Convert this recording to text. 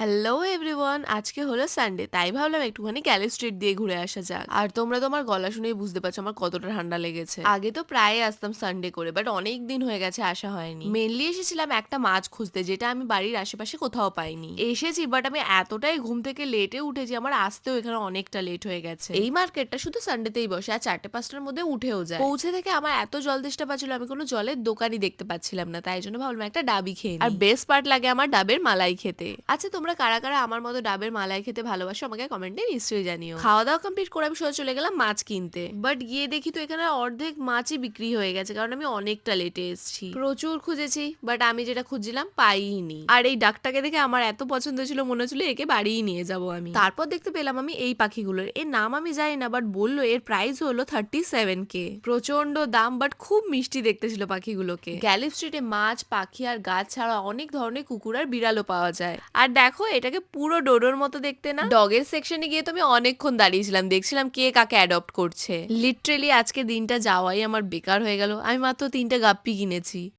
Hello everyone আজকে হলো Sunday তাই ভাবলাম একটুখানি ক্যালি স্ট্রিট দিয়ে ঘুরে আসা যাক। আর তোমরা তোমার গলা শুনেই বুঝতে পারছ আমার কতটা ঠান্ডা লেগেছে। আগে তো প্রায় আসতাম সানডে করে বাট অনেক দিন হয়ে গেছে, আসা হয়নি। মেনলি এসেছিলাম একটা মাছ খুঁজতে, যেটা আমি বাড়ির আশেপাশে কোথাও পাইনি। এসেছি বাট আমি এতটাই ঘুম থেকে লেটে উঠেছি, আমার আসতেও এখানে অনেকটা লেট হয়ে গেছে। এই মার্কেটটা শুধু সানডেতেই বসে, আর চারটে পাঁচটার মধ্যে উঠেও যায়। পৌঁছে থেকে আমার এত জল তেষ্টা পাচ্ছিল আমি কোনো জলের দোকানই দেখতে পাচ্ছিলাম না, তাই জন্য ভাবলাম একটা ডাবি খেয়ে আর বেস্ট পার্ট লাগে আমার ডাবের মালাই খেতে। আচ্ছা তোমরা কারা কারা আমার মতো ডাবের মালাই খেতে ভালোবাসো আমাকে কমেন্টে নিশ্চয়ই জানিও। খাওয়া দাওয়া কমপ্লিট করে আমি সোজা চলে গেলাম মাছ কিনতে। বাট গিয়ে দেখি তো এখানে অর্ধেক মাছই বিক্রি হয়ে গেছে কারণ আমি অনেকটা লেটে এসেছি। প্রচুর খুঁজেছি বাট আমি যেটা খুঁজছিলাম পাইনি আর এই ডাকটাকে দেখে আমার এত পছন্দ ছিল মনে হচ্ছিল একে বাড়িই নিয়ে যাব আমি। তারপর দেখতে পেলাম আমি এই পাখিগুলোর। এর নাম আমি জানি না বাট বলল এর প্রাইস হলো থার্টি সেভেন কে প্রচণ্ড দাম বাট খুব মিষ্টি দেখতে ছিল পাখিগুলোকে। গ্যালিপ স্ট্রিটে মাছ পাখি আর গাছ ছাড়া অনেক ধরনের কুকুর আর বিড়ালও পাওয়া যায়। আর দেখো, এটাকে পুরো ডোডোর মতো দেখতে না? ডগের সেকশনে গিয়ে তো আমি অনেকক্ষণ দাঁড়িয়েছিলাম, দেখছিলাম কে কাকে অ্যাডপ্ট করছে। লিটারেলি আজকে দিনটা যাওয়াই আমার বেকার হয়ে গেল। আমি মাত্র তিনটা গাপ্পি কিনেছি।